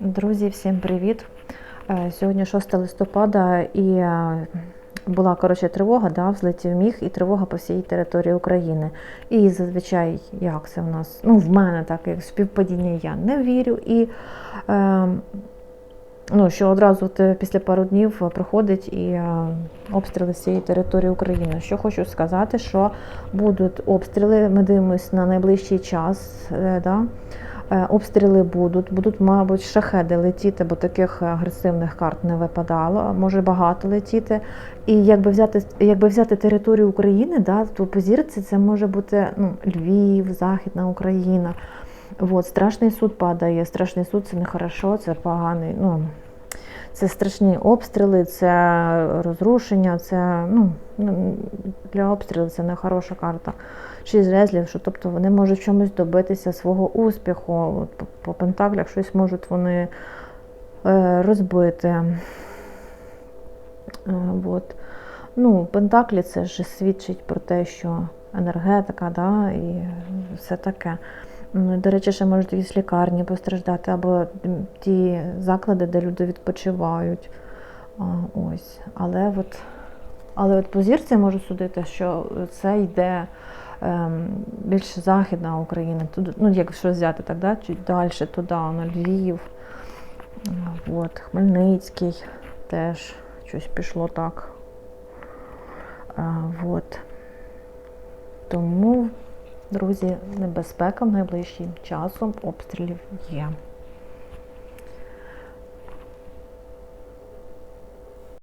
Друзі, всім привіт! Е, Сьогодні 6 листопада і е, була коротше тривога, да, взлетів міг і тривога по всій території України. І зазвичай, як це в нас? Ну, в мене так, як співпадіння я не вірю. І е, ну, що одразу от, е, після пару днів проходить і е, обстріли всієї території України. Що хочу сказати, що будуть обстріли, ми дивимося на найближчий час. Е, да? Е, Обстріли будуть, будуть, мабуть, шахеди летіти, бо таких агресивних карт не випадало. Може багато летіти. І якби взяти, якби взяти територію України, да, то по зірці це може бути ну, Львів, Західна Україна. От, страшний суд падає. Страшний суд це не хорошо, це поганий. Ну, це страшні обстріли, це розрушення, це ну, для обстрілів це не хороша карта. Шість жезлів, що тобто вони можуть чомусь добитися свого успіху. От, по пентаклях щось можуть вони е, розбити. Е, от. Ну, Пентаклі це ж свідчить про те, що енергетика, да, і все таке. До речі, ще можуть якісь лікарні постраждати, або ті заклади, де люди відпочивають. Ось. Але от, але от по зірці можу судити, що це йде ем, більш західна Україна. Туди, ну, якщо взяти так, да, чуть далі, туди, на Львів, от, Хмельницький теж щось пішло так. От. Тому, друзі, небезпека найближчим часом обстрілів є.